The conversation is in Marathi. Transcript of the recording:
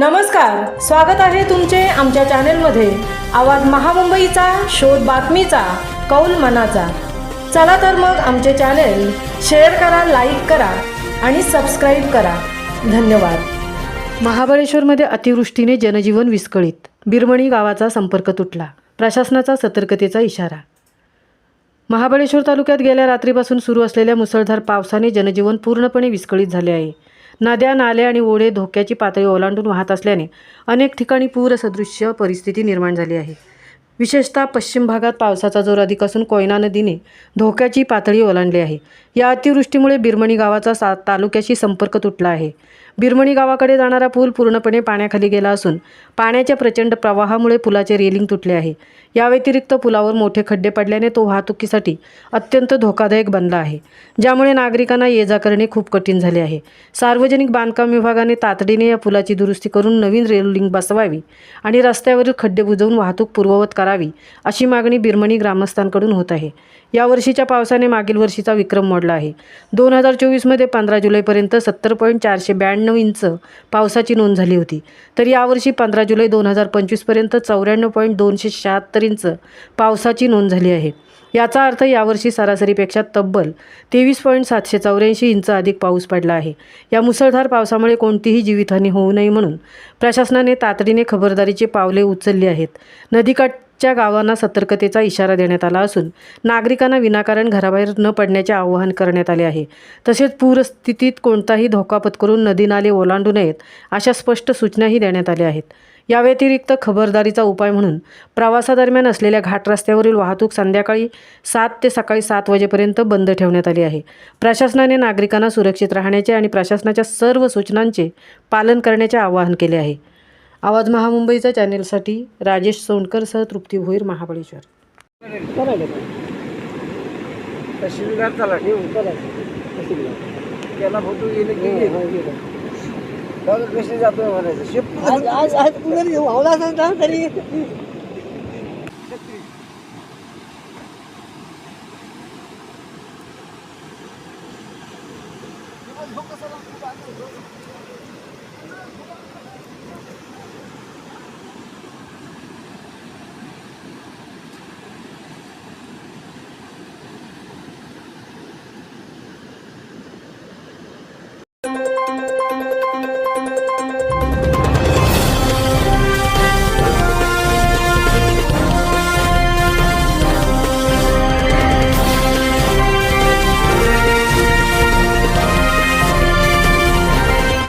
नमस्कार स्वागत आहे तुमचे आमच्या चॅनेलमध्ये. आवाज महामुंबईचा शोध बातमीचा कौल मनाचा. चला तर मग आमचे चॅनेल शेअर करा लाईक करा आणि सबस्क्राईब करा. धन्यवाद. महाबळेश्वरमध्ये अतिवृष्टीने जनजीवन विस्कळीत. बिरमणी गावाचा संपर्क तुटला. प्रशासनाचा सतर्कतेचा इशारा. महाबळेश्वर तालुक्यात गेल्या रात्रीपासून सुरू असलेल्या मुसळधार पावसाने जनजीवन पूर्णपणे विस्कळीत झाले आहे. नद्या नाले आणि ओढे धोक्याची पातळी ओलांडून वाहत असल्याने अनेक ठिकाणी पूरसदृश्य परिस्थिती निर्माण झाली आहे. विशेषतः पश्चिम भागात पावसाचा जोर अधिक असून कोयना नदीने धोक्याची पातळी ओलांडली आहे. या अतिवृष्टीमुळे बिरमणी गावाचा सा तालुक्याशी संपर्क तुटला आहे. बिरमणी गावाकडे जाणारा पूल पूर्णपणे पाण्याखाली गेला असून पाण्याच्या प्रचंड प्रवाहामुळे पुलाचे रेलिंग तुटले आहे. या व्यतिरिक्त पुलावर मोठे खड्डे पडल्याने तो वाहतुकीसाठी अत्यंत धोकादायक बनला आहे ज्यामुळे नागरिकांना ये जा करणे खूप कठीण झाले आहे. सार्वजनिक बांधकाम विभागाने तातडीने या पुलाची दुरुस्ती करून नवीन रेलिंग बसवावी आणि रस्त्यावरील खड्डे बुजवून वाहतूक पूर्ववत करावी अशी मागणी बिरमणी ग्रामस्थांकडून होत आहे. यावर्षीच्या पावसाने मागील वर्षीचा विक्रम मोडला आहे. दोन हजार चोवीसमध्ये पंधरा जुलैपर्यंत सत्तर पॉईंट चारशे ब्याण्णव इंच पावसाची नोंद झाली होती. तर यावर्षी पंधरा जुलै दोन हजार पंचवीसपर्यंत चौऱ्याण्णव पॉईंट दोनशे शहात्तर इंच पावसाची नोंद झाली आहे. याचा अर्थ यावर्षी सरासरीपेक्षा तब्बल तेवीस पॉईंट सातशे चौऱ्याऐंशी इंच अधिक पाऊस पडला आहे. या मुसळधार पावसामुळे कोणतीही जीवितहानी होऊ नये म्हणून प्रशासनाने तातडीने खबरदारीची पावले उचलली आहेत. नदीकाठ च्या गावांना सतर्कतेचा इशारा देण्यात आला असून नागरिकांना विनाकारण घराबाहेर न पडण्याचे आवाहन करण्यात आले आहे. तसेच पूरस्थितीत कोणताही धोका पत्करून नदी नाले ओलांडू नयेत अशा स्पष्ट सूचनाही देण्यात आल्या आहेत. या व्यतिरिक्त खबरदारीचा उपाय म्हणून प्रवासादरम्यान असलेल्या घाट रस्त्यावरील वाहतूक संध्याकाळी सात ते सकाळी सात वाजेपर्यंत बंद ठेवण्यात आली आहे. प्रशासनाने नागरिकांना सुरक्षित राहण्याचे आणि प्रशासनाच्या सर्व सूचनांचे पालन करण्याचे आवाहन केले आहे. आवाज महामुंबईचा चॅनेलसाठी राजेश सोनकर सह तृप्ती भोईर महाबळेश्वर. तहसीलदार तलाठी